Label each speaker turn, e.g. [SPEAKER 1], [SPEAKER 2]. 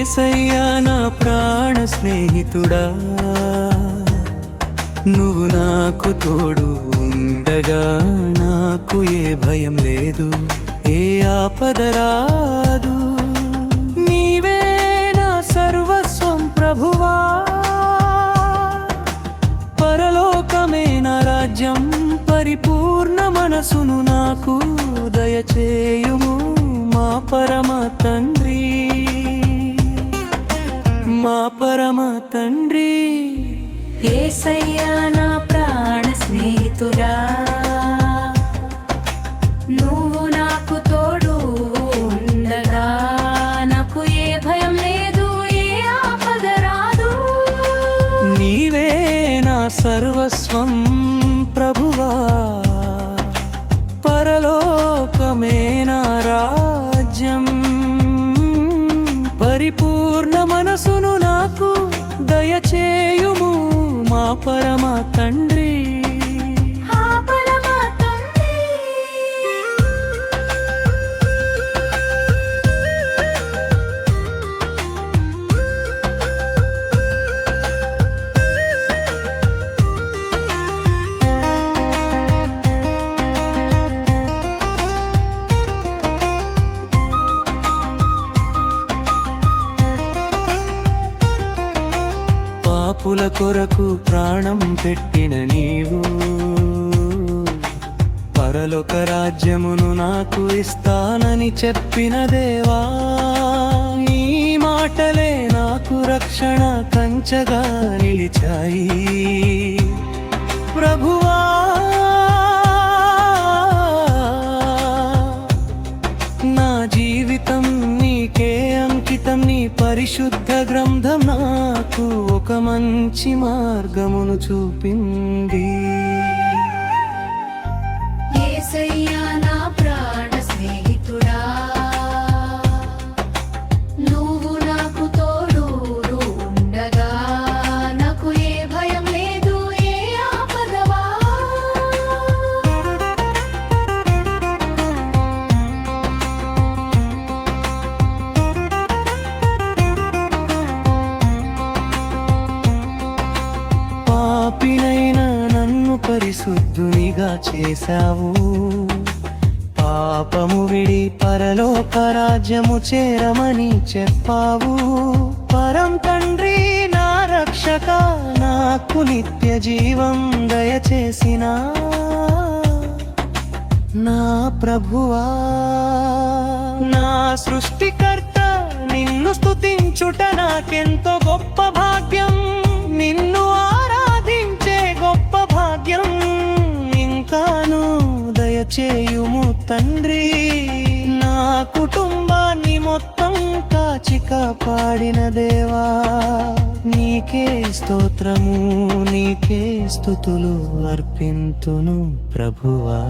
[SPEAKER 1] ఏసయ్యా నా ప్రాణ స్నేహితుడా. నువ్వు నాకు తోడు ఉండగా నాకు ఏ భయం లేదు ఏ ఆపద రాదు. నీవే నా సర్వస్వం ప్రభువా. పరలోకమే నా రాజ్యం పరిపూర్ణ మనసును నాకు దయచేయుము మా పరమ తండ్రి. మా పరమ తండ్రి.
[SPEAKER 2] ఏసయ్యా నా ప్రాణ స్నేహితుడా. నువ్వు నాకు తోడు ఉండగా. నాకు ఏ భయం లేదు ఏ ఆపద రాదు.
[SPEAKER 1] నీవే నా సర్వస్వం ప్రభువా. పరలోకమే నా రాజ్యం పరమ తండ్రి. పాపుల కొరకు ప్రాణం పెట్టిన నీవు. పరలోక రాజ్యమును నాకు ఇస్తానని చెప్పిన దేవా ఈ మాటలే నాకు రక్షణ కంచగా నిలిచాయి. ప్రభువా నా జీవితం నీకే అంకితం నీ పరిశుద్ధ గ్రంథం నా ఒక మంచి మార్గమును చూపింది.
[SPEAKER 2] ఏసయ్యా
[SPEAKER 1] పరిశుద్ధునిగా చేశావు. పాపము విడి పరలోక రాజ్యము చేరమని చెప్పావు. పరం తండ్రి నా రక్షక నాకు నిత్య జీవం దయచేసిన నా ప్రభువా. నా సృష్టికర్త నిన్ను స్తుతించుట నాకెంతో గొప్ప భాగ్యం. చేయుము తండ్రి. నా కుటుంబాన్ని మొత్తం కాచి కాపాడిన దేవా నీకే స్తోత్రము నీకే స్థుతులు అర్పింతును ప్రభువా.